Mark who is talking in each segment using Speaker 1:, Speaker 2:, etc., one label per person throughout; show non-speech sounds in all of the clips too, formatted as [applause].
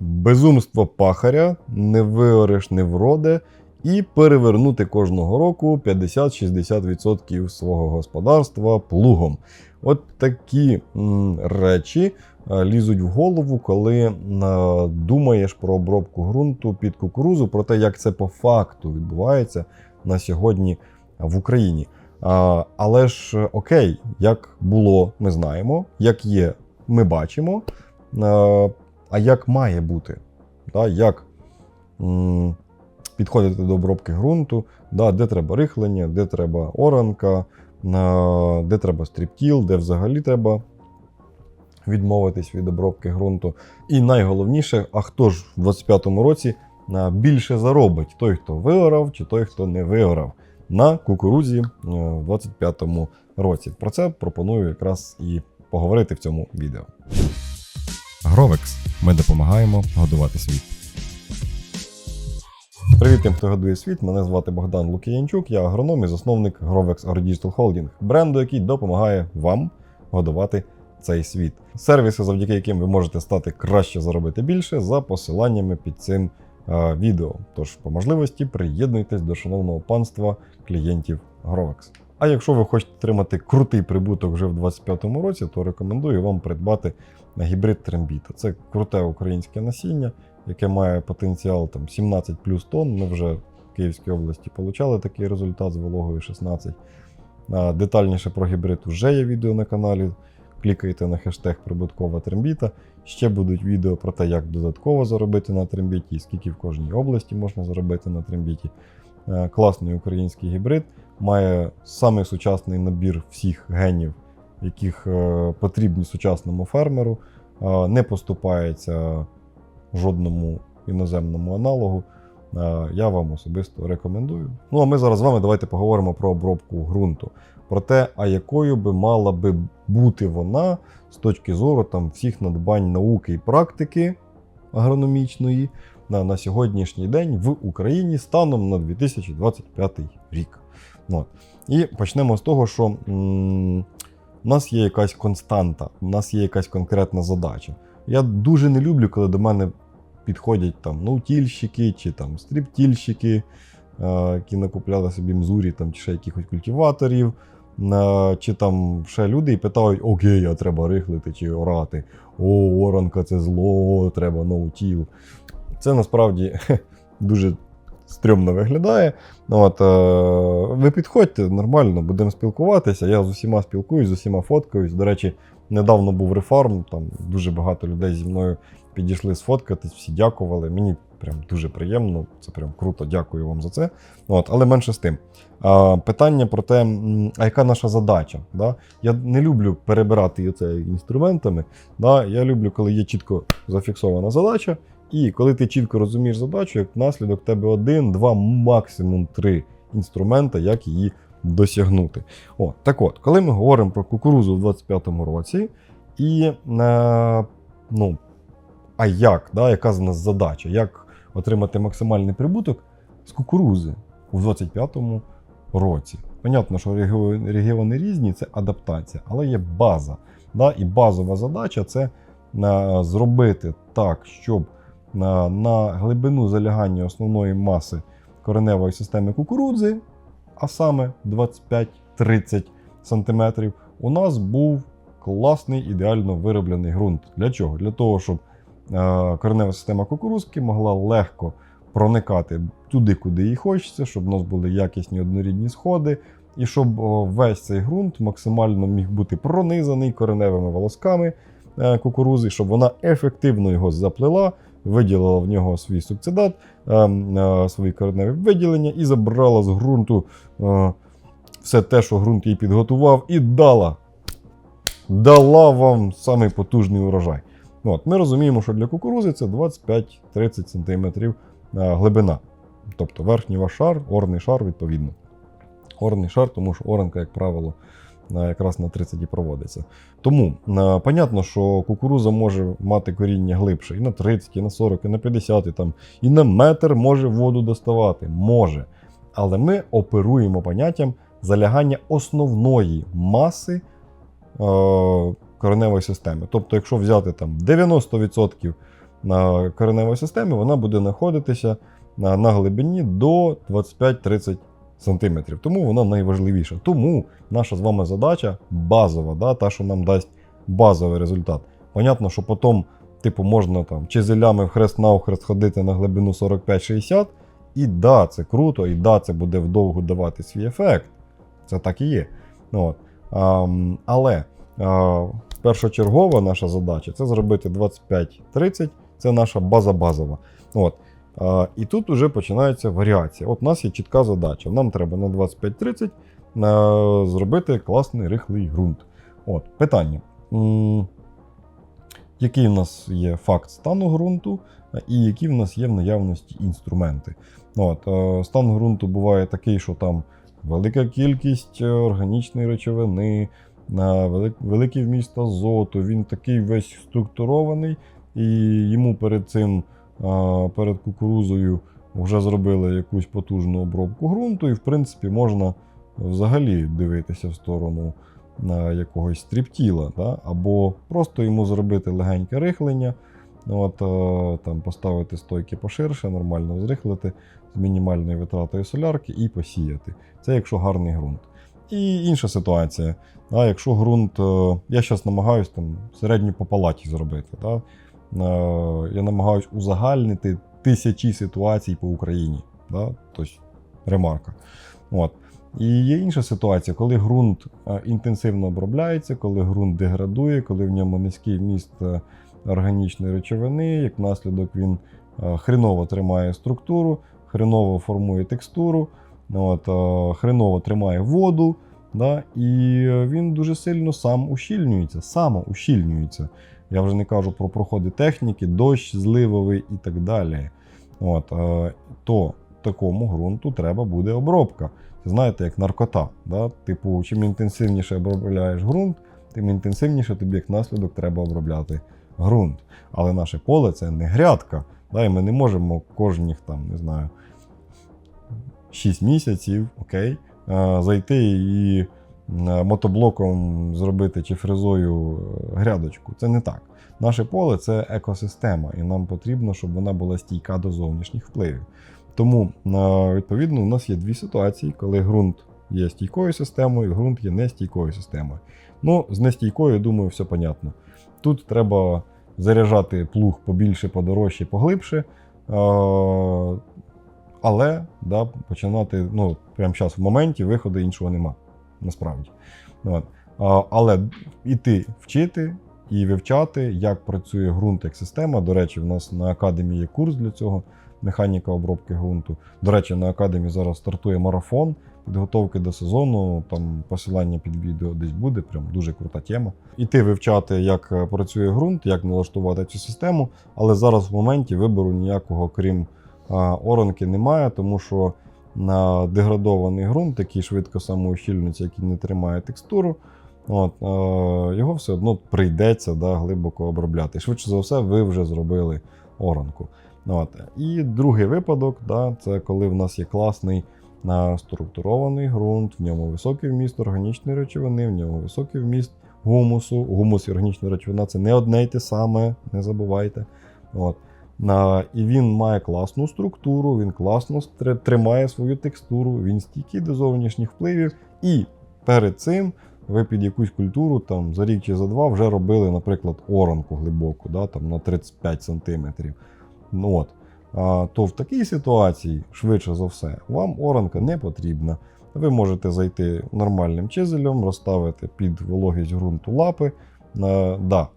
Speaker 1: безумство пахаря, не виориш, не вроде, і перевернути кожного року 50-60% свого господарства плугом. От такі м, речі е, лізуть в голову, коли е, думаєш про обробку ґрунту під кукурузу, про те, як це по факту відбувається на сьогодні в Україні. А, але ж е, окей, як було, ми знаємо, як є, ми бачимо. А як має бути? Да, як м, підходити до обробки ґрунту, да, де треба рихлення, де треба оранка, де треба стріптіл, де взагалі треба відмовитись від обробки ґрунту. І найголовніше, а хто ж в 25-му році більше заробить? Той, хто виорав, чи той, хто не виорав на кукурузі е, в 25-му році. Про це пропоную якраз і поговорити в цьому відео. Гровекс. Ми допомагаємо годувати світ. Привіт тим, хто годує світ. Мене звати Богдан Лукіянчук, я агроном і засновник Grovex AgroDigital Holding, бренду, який допомагає вам годувати цей світ. Сервіси, завдяки яким ви можете стати краще заробити більше за посиланнями під цим е, відео. Тож, по можливості, приєднуйтесь до шановного панства клієнтів Grovex. А якщо ви хочете отримати крутий прибуток вже в 2025 році, то рекомендую вам придбати гібрид Трембіта. Це круте українське насіння, яке має потенціал там 17 плюс тонн. Ми вже в Київській області отримали такий результат з вологою 16. Детальніше про гібрид вже є відео на каналі. Клікайте на хештег прибуткова трембіта. Ще будуть відео про те, як додатково заробити на трембіті скільки в кожній області можна заробити на трембіті. Е, Класний український гібрид, має самий сучасний набір всіх генів, яких е, потрібні сучасному фермеру, е, не поступається жодному іноземному аналогу. Я вам особисто рекомендую. Ну а ми зараз з вами давайте поговоримо про обробку ґрунту. Про те, а якою би мала би бути вона з точки зору там, всіх надбань науки і практики агрономічної на, на сьогоднішній день в Україні станом на 2025 рік. От. І почнемо з того, що м- у нас є якась константа, у нас є якась конкретна задача. Я дуже не люблю, коли до мене підходять там наутільщики чи там стріптільщики, е, які накупляли собі мзурі там, чи ще якихось культиваторів, чи там ще люди і питають: Окей, а треба рихлити чи орати. О, оранка це зло, треба наутіл. Це насправді [laughs] дуже стрьомно виглядає. От, е, ви підходьте нормально, будемо спілкуватися. Я з усіма спілкуюсь, з усіма фоткаюсь. До речі, недавно був рефарм, там дуже багато людей зі мною підійшли сфоткатись, всі дякували. Мені прям дуже приємно, це прям круто, дякую вам за це. От, але менше з тим. А, питання про те, а яка наша задача? Да? Я не люблю перебирати оце інструментами. Да? Я люблю, коли є чітко зафіксована задача. І коли ти чітко розумієш задачу, як наслідок тебе один, два, максимум три інструмента, як її досягнути. О, так от, коли ми говоримо про кукурузу в 25-му році, і е, ну, а як, да, яка з нас задача, як отримати максимальний прибуток з кукурузи у 25-му році. Понятно, що регіони, різні, це адаптація, але є база. Да, і базова задача це е, зробити так, щоб на, на глибину залягання основної маси кореневої системи кукурудзи, а саме 25-30 см, у нас був класний ідеально вироблений ґрунт. Для чого? Для того, щоб е, коренева система кукурудзки могла легко проникати туди, куди їй хочеться, щоб у нас були якісні однорідні сходи, і щоб весь цей ґрунт максимально міг бути пронизаний кореневими волосками е, кукурузи, щоб вона ефективно його заплела, виділила в нього свій сукцидат, е, е, свої кореневі виділення і забрала з ґрунту е, все те, що ґрунт їй підготував, і дала. Дала вам самий потужний урожай. Ну, От, Ми розуміємо, що для кукурузи це 25-30 см е, глибина. Тобто верхній ваш шар, орний шар, відповідно. Орний шар, тому що оранка, як правило, е, якраз на 30 і проводиться. Тому, е, понятно, що кукуруза може мати коріння глибше і на 30, і на 40, і на 50, і, там, і на метр може воду доставати. Може. Але ми оперуємо поняттям залягання основної маси кореневої системи. Тобто, якщо взяти там 90% на кореневої системи, вона буде знаходитися на, на глибині до 25-30 см. Тому вона найважливіша. Тому наша з вами задача базова, да, та, що нам дасть базовий результат. Понятно, що потім, типу, можна там чизелями в хрест навхрест ходити на глибину 45-60. І да, це круто, і да, це буде вдовго давати свій ефект. Це так і є. От. Ам, але а, першочергова наша задача це зробити 25-30, це наша база базова. От. І тут вже починається варіація. От у нас є чітка задача. Нам треба на 25-30 зробити класний рихлий ґрунт. От, питання. Який в нас є факт стану ґрунту, і які в нас є в наявності інструменти. От, е, стан ґрунту буває такий, що там велика кількість е, органічної речовини, великий вміст азоту, він такий весь структурований, і йому перед цим, перед кукурузою, вже зробили якусь потужну обробку ґрунту, і в принципі можна взагалі дивитися в сторону якогось стріптіла, да? або просто йому зробити легеньке рихлення. От, там поставити стойки поширше, нормально зрихлити з мінімальною витратою солярки і посіяти. Це якщо гарний ґрунт. І інша ситуація. А якщо ґрунт, е, я зараз намагаюся там середню по палаті зробити. Да? Е, Я намагаюся узагальнити тисячі ситуацій по Україні. Да? Тобто ремарка. От. І є інша ситуація, коли ґрунт е, інтенсивно обробляється, коли ґрунт деградує, коли в ньому низький вміст е, органічної речовини, як наслідок він хреново тримає структуру, хреново формує текстуру, от, е, хреново тримає воду, да, і він дуже сильно сам ущільнюється, самоущільнюється. Я вже не кажу про проходи техніки, дощ зливовий і так далі. От, е, то такому ґрунту треба буде обробка. Знаєте, як наркота. Да? Типу, чим інтенсивніше обробляєш ґрунт, тим інтенсивніше тобі як наслідок треба обробляти ґрунт. Але наше поле це не грядка. Да? І ми не можемо кожних там, не знаю, 6 місяців, окей, е, зайти і е, мотоблоком зробити чи фрезою е, грядочку. Це не так. Наше поле це екосистема, і нам потрібно, щоб вона була стійка до зовнішніх впливів. Тому, відповідно, у нас є дві ситуації, коли ґрунт є стійкою системою, ґрунт є нестійкою системою. Ну, з нестійкою, думаю, все понятно. Тут треба заряджати плуг побільше, подорожче, поглибше. Але да, починати, ну, прямо зараз в моменті виходу іншого нема. Насправді. От. Але іти вчити і вивчати, як працює ґрунт як система. До речі, в нас на академії є курс для цього механіка обробки ґрунту. До речі, на академії зараз стартує марафон підготовки до сезону. Там посилання під відео десь буде. Прям дуже крута тема. Іти вивчати, як е, працює ґрунт, як налаштувати цю систему. Але зараз в моменті вибору ніякого, крім оранки, немає, тому що на деградований ґрунт, який швидко самоущільнюється, який не тримає текстуру. От, е, його все одно прийдеться да, глибоко обробляти. Швидше за все, ви вже зробили оранку. От. І другий випадок да, це коли в нас є класний структурований ґрунт, в ньому високий вміст органічної речовини, в ньому високий вміст гумусу. Гумус і органічна речовина це не одне й те саме, не забувайте. От. І він має класну структуру, він класно тримає свою текстуру, він стійкий до зовнішніх впливів. І перед цим ви під якусь культуру там за рік чи за два вже робили, наприклад, оранку глибоку, да, там на 35 см. Ну, от. То в такій ситуації, швидше за все, вам оранка не потрібна. Ви можете зайти нормальним чизелем, розставити під вологість ґрунту лапи. А, да,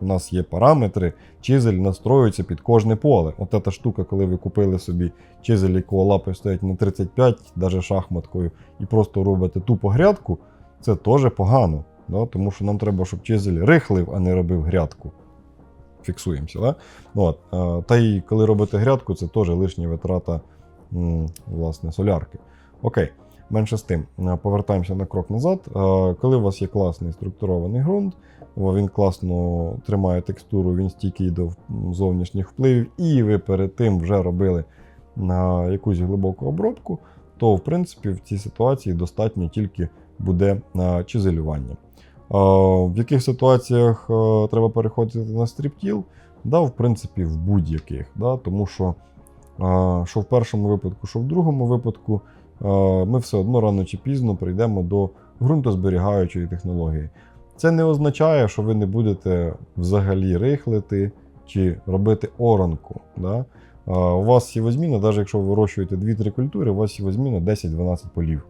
Speaker 1: у нас є параметри, чизель настроюється під кожне поле. От ця штука, коли ви купили собі чизель, якого лапи стоять на 35, навіть шахматкою, і просто робите тупо грядку, це теж погано. Да? Тому що нам треба, щоб чизель рихлив, а не робив грядку. Фіксуємося. Да? От. Та й коли робите грядку, це теж лишня витрата власне, солярки. Окей, менше з тим. Повертаємося на крок назад. Коли у вас є класний структурований ґрунт, він класно тримає текстуру, він стійкий до зовнішніх впливів, і ви перед тим вже робили на якусь глибоку обробку, то в принципі в цій ситуації достатньо тільки буде чизелювання. В яких ситуаціях треба переходити на стріптіл? Да, в принципі, в будь-яких. Да, тому що, що в першому випадку, що в другому випадку, ми все одно рано чи пізно прийдемо до ґрунтозберігаючої технології. Це не означає, що ви не будете взагалі рихлити чи робити оранку. Да? У вас сівозміна, навіть якщо ви вирощуєте 2-3 культури, у вас сівозміна 10-12 полів.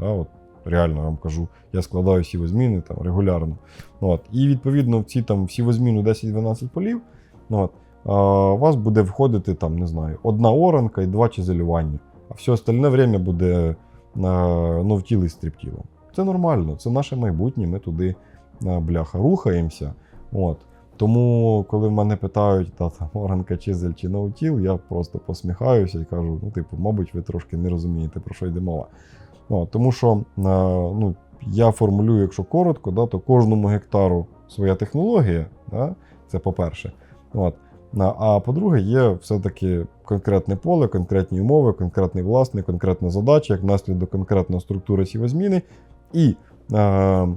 Speaker 1: Да? От, реально я вам кажу, я складаю сівозміни там регулярно. От. І відповідно в ці там сівозміну 10-12 полів, от, у вас буде входити там, не знаю, одна оранка і два чизелювання. А все остальне время буде ну, в тілі стріптілом. Це нормально, це наше майбутнє, ми туди бляха рухаємося. От. Тому, коли в мене питають, та там оранка чизель чи наутіл, я просто посміхаюся і кажу: ну, типу, мабуть, ви трошки не розумієте, про що йде мова. От, тому що ну, я формулюю, якщо коротко, да, то кожному гектару своя технологія, да, це по-перше. От. А- по-друге, є все-таки конкретне поле, конкретні умови, конкретний власник, конкретна задача, як наслідок конкретна структура сівозміни, і е,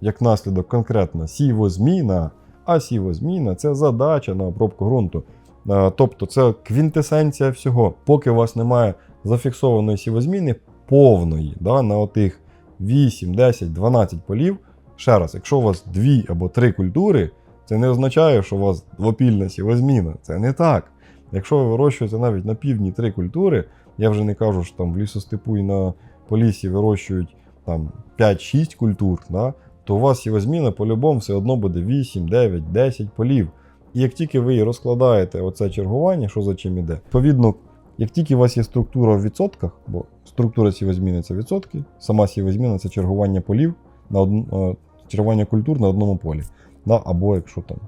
Speaker 1: як наслідок конкретна сівозміна, а сівозміна це задача на обробку ґрунту. Е, Тобто це квінтесенція всього. Поки у вас немає зафіксованої сівозміни повної, да, на отих 8, 10, 12 полів. Ще раз, якщо у вас дві або три культури, це не означає, що у вас двопільна сівозміна. Це не так. Якщо ви вирощуєте навіть на півдні три культури, я вже не кажу, що там в лісостепу і на полісі вирощують там 5-6 культур, да, то у вас сівозміна по-любому все одно буде 8, 9, 10 полів. І як тільки ви розкладаєте оце чергування, що за чим іде, відповідно, як тільки у вас є структура в відсотках, бо структура сівозміни це відсотки, сама сівозміна це чергування полів на од... е, чергування культур на одному полі. Да? Або якщо там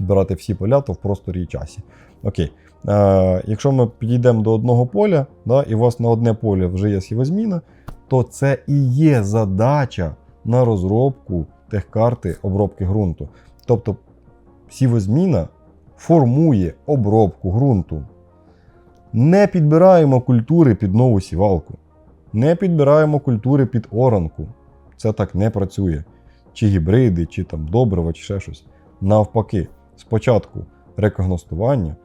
Speaker 1: брати всі поля, то в просторі і часі. Окей. Е, якщо ми підійдемо до одного поля, да, і у вас на одне поле вже є сівозміна, то це і є задача на розробку техкарти обробки ґрунту. Тобто сівозміна формує обробку ґрунту. Не підбираємо культури під нову сівалку. Не підбираємо культури під оранку. Це так не працює. Чи гібриди, чи там добрива, чи ще щось. Навпаки, спочатку рекогностування,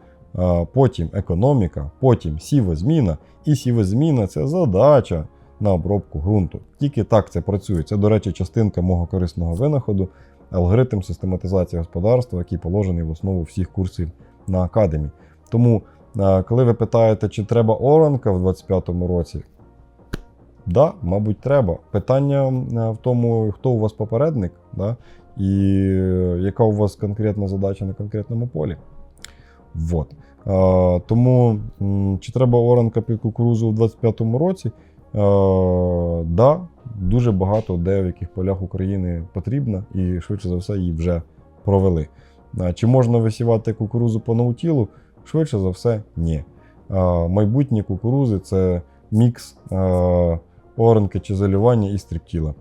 Speaker 1: потім економіка, потім сівозміна. І сівозміна це задача на обробку ґрунту. Тільки так це працює. Це, до речі, частинка мого корисного винаходу, алгоритм систематизації господарства, який положений в основу всіх курсів на академії. Тому, коли ви питаєте, чи треба оранка в 2025 році, да, мабуть, треба. Питання е, в тому, хто у вас попередник, да, і е, яка у вас конкретна задача на конкретному полі. Вот. Е, тому чи треба оранка під кукурузу в 2025 році? Е, да, дуже багато де в яких полях України потрібна, і швидше за все її вже провели. Чи можна висівати кукурузу по наутілу? Швидше за все, ні. Майбутні кукурузи це мікс оранки чи залювання і стріптіла.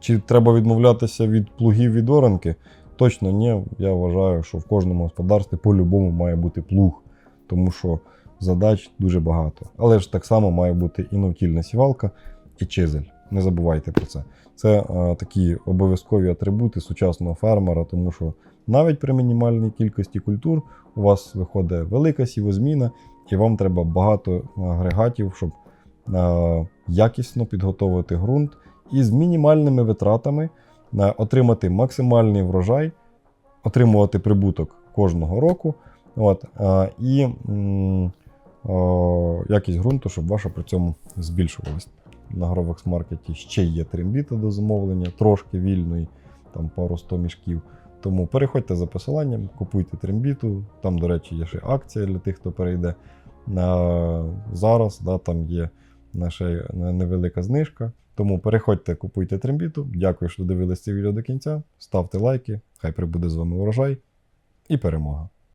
Speaker 1: Чи треба відмовлятися від плугів від оранки? Точно ні. Я вважаю, що в кожному господарстві по-любому має бути плуг, тому що задач дуже багато. Але ж так само має бути і навтільна сівалка, і чизель. Не забувайте про це. Це е, такі обов'язкові атрибути сучасного фермера, тому що навіть при мінімальній кількості культур у вас виходить велика сівозміна, і вам треба багато агрегатів, щоб якісно підготовити ґрунт і з мінімальними витратами отримати максимальний врожай, отримувати прибуток кожного року. От, і якість ґрунту, щоб ваша при цьому збільшувалась. На Grovex маркеті ще є трембіта до замовлення, трошки вільної, там пару сто мішків. Тому переходьте за посиланням, купуйте трембіту. Там, до речі, є ще акція для тих, хто перейде. Зараз да, там є наша невелика знижка. Тому переходьте, купуйте трембіту. Дякую, що дивились це відео до кінця. Ставте лайки, хай прибуде з вами урожай і перемога.